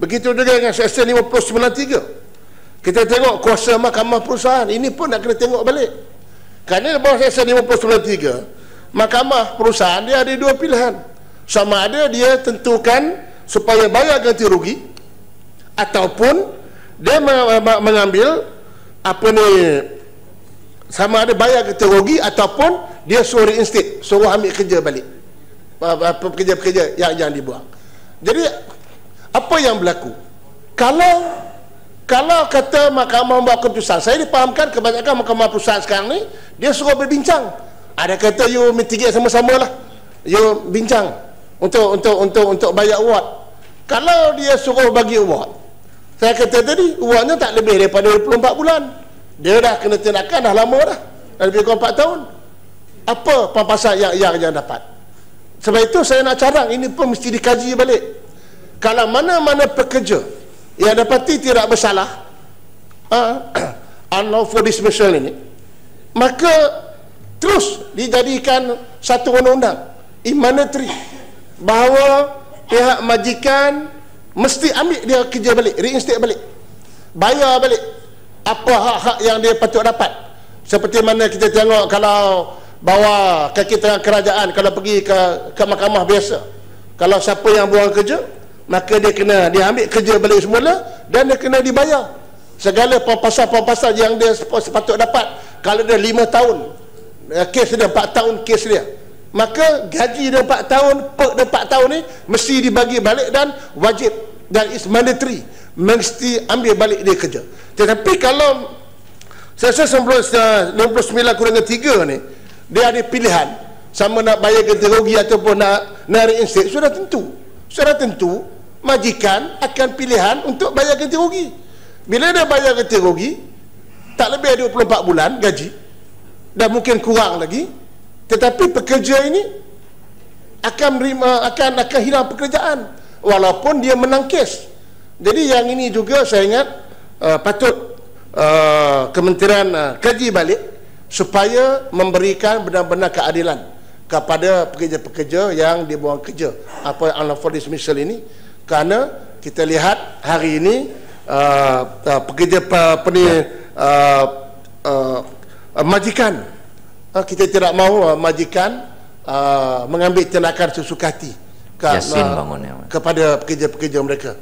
Begitu juga dengan Seksyen 593. Kita tengok kuasa mahkamah perusahaan. Ini pun nak kena tengok balik. Kerana bawah Seksyen 593, mahkamah perusahaan dia ada dua pilihan. Sama ada dia tentukan supaya bayar ganti rugi ataupun dia mengambil apa ni sama ada bayar ganti rugi ataupun dia suruh reinstate, suruh ambil kerja balik. Pekerja-pekerja yang yang dibuang. Jadi apa yang berlaku? Kalau kalau kata mahkamah membuat keputusan saya dipahamkan kebanyakan mahkamah perusahaan sekarang ni dia suruh berbincang. Ada kata you mitigate sama-sama lah. You bincang untuk untuk untuk untuk bayar award. Kalau dia suruh bagi award saya kata tadi awardnya tak lebih daripada 24 bulan. Dia dah kena tindakan dah lama dah. Dah lebih kurang 4 tahun. Apa pampasan yang yang yang dapat? Sebab itu saya nak cadang ini pun mesti dikaji balik kalau mana-mana pekerja yang dapati tidak bersalah uh, unlawful dismissal ini maka terus dijadikan satu undang-undang imanitri bahawa pihak majikan mesti ambil dia kerja balik reinstate balik bayar balik apa hak-hak yang dia patut dapat. Seperti mana kita tengok kalau bawa kaki tengah kerajaan kalau pergi ke ke mahkamah biasa. Kalau siapa yang buang kerja maka dia kena dia ambil kerja balik semula dan dia kena dibayar. Segala pampasan-pampasan yang dia sepatut dapat kalau dia lima tahun eh, kes dia empat tahun kes dia. Maka gaji dia empat tahun perk dia empat tahun ni mesti dibagi balik dan wajib dan is mandatory. Mesti ambil balik dia kerja. Tetapi kalau saya rasa 59 kurang 3 ni dia ada pilihan. Sama nak bayar ganti rugi ataupun nak narik instate sudah tentu sudah tentu majikan akan pilihan untuk bayar ganti rugi. Bila dia bayar ganti rugi tak lebih 24 bulan gaji dan mungkin kurang lagi tetapi pekerja ini akan menerima akan akan hilang pekerjaan walaupun dia menang kes jadi yang ini juga saya ingat uh, patut uh, kementerian uh, kaji balik supaya memberikan benar-benar keadilan kepada pekerja-pekerja yang dibuang kerja. Apa yang unlawful dismissal ini? Kerana kita lihat hari ini uh, uh, pekerja apa ni uh, uh, uh, majikan. Uh, kita tidak mahu uh, majikan uh, mengambil tindakan sesuka hati ke, uh, kepada pekerja-pekerja mereka